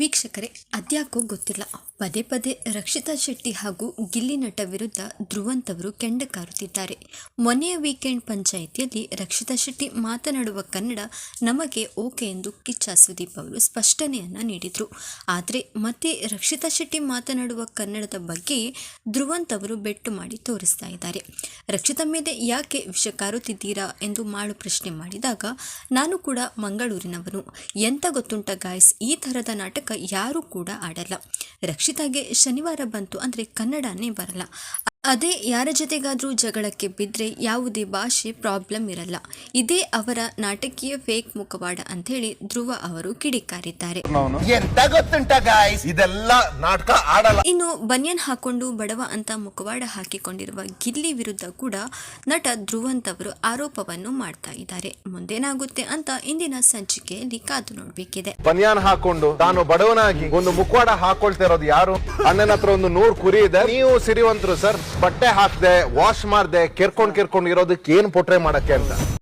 ವೀಕ್ಷಕರೇ, ಅದ್ಯಾಕೋ ಗೊತ್ತಿಲ್ಲ. ಪದೇ ಪದೇ ರಕ್ಷಿತಾ ಶೆಟ್ಟಿ ಹಾಗೂ ಗಿಲ್ಲಿ ನಟ ವಿರುದ್ಧ ಧ್ರುವಂತವರು ಕೆಂಡ ಕಾರುತ್ತಿದ್ದಾರೆ. ಮೊನ್ನೆಯ ವೀಕೆಂಡ್ ಪಂಚಾಯಿತಿಯಲ್ಲಿ ರಕ್ಷಿತಾ ಶೆಟ್ಟಿ ಮಾತನಾಡುವ ಕನ್ನಡ ನಮಗೆ ಓಕೆ ಎಂದು ಕಿಚ್ಚ ಸುದೀಪ್ ಅವರು ಸ್ಪಷ್ಟನೆಯನ್ನ ನೀಡಿದರು. ಆದರೆ ಮತ್ತೆ ರಕ್ಷಿತಾ ಶೆಟ್ಟಿ ಮಾತನಾಡುವ ಕನ್ನಡದ ಬಗ್ಗೆ ಧ್ರುವಂತ್ ಅವರು ಬೆಟ್ಟು ಮಾಡಿ ತೋರಿಸ್ತಾ ಇದ್ದಾರೆ. ರಕ್ಷಿತಾ ಮೇಲೆ ಯಾಕೆ ವಿಷ ಕಾರುತ್ತಿದ್ದೀರಾ ಎಂದು ಮಾಡು ಪ್ರಶ್ನೆ ಮಾಡಿದಾಗ, ನಾನು ಕೂಡ ಮಂಗಳೂರಿನವನು. ಎಂತ ಗೊತ್ತುಂಟ ಗಾಯ್ಸ್ ಈ ಥರದ ನಾಟಕ ಯಾರೂ ಕೂಡ ಆಡಲ್ಲ. ರಕ್ಷಿತಾಗೆ ಶನಿವಾರ ಬಂತು ಅಂದರೆ ಕನ್ನಡನೇ ಬರಲ್ಲ. ಅದೇ ಯಾರ ಜೊತೆಗಾದರೂ ಜಗಳಕ್ಕೆ ಬಿದ್ದರೆ ಯಾವುದೇ ಭಾಷೆ ಪ್ರಾಬ್ಲಮ್ ಇರಲ್ಲ. ಇದೇ ಅವರ ನಾಟಕೀಯ ಫೇಕ್ ಮುಖವಾಡ ಅಂತ ಹೇಳಿ ಧ್ರುವ ಅವರು ಕಿಡಿಕಾರಿದ್ದಾರೆ. ಎಂತ ಗೊತ್ತುಂಟ ಗಾಯ್ಸ್ ಇದೆಲ್ಲ ನಾಟಕ ಆಡಲ್ಲ. ಇನ್ನು ಬನಿಯನ್ ಹಾಕೊಂಡು ಬಡವ ಅಂತ ಮುಖವಾಡ ಹಾಕಿಕೊಂಡಿರುವ ಗಿಲ್ಲಿ ವಿರುದ್ಧ ಕೂಡ ನಟ ಧ್ರುವಂತ್ ಅವರು ಆರೋಪವನ್ನು ಮಾಡ್ತಾ ಇದ್ದಾರೆ. ಮುಂದೇನಾಗುತ್ತೆ ಅಂತ ಇಂದಿನ ಸಂಚಿಕೆಯಲ್ಲಿ ಕಾದು ನೋಡಬೇಕಿದೆ. ಬನಿಯನ್ ಹಾಕೊಂಡು ತಾನು ಬಡವನಾಗಿ ಒಂದು ಮುಖವಾಡ ಹಾಕೊಳ್ತಾ ಇರೋದು ಯಾರು? ಅಣ್ಣನ ಹತ್ರ ಒಂದು ನೂರು ಕುರಿ ಇದೆ. ನೀವು ಸಿರಿವಂತರು ಸರ್. ಬಟ್ಟೆ ಹಾಕ್ದೆ ವಾಶ್ ಮಾಡ್ದೆ ಕೆರ್ಕೊಂಡ್ ಕೆರ್ಕೊಂಡ್ ಇರೋದಕ್ಕೆ ಏನ್ ಪೊಟ್ರೆ ಮಾಡಕ್ಕೆ ಅಂತ?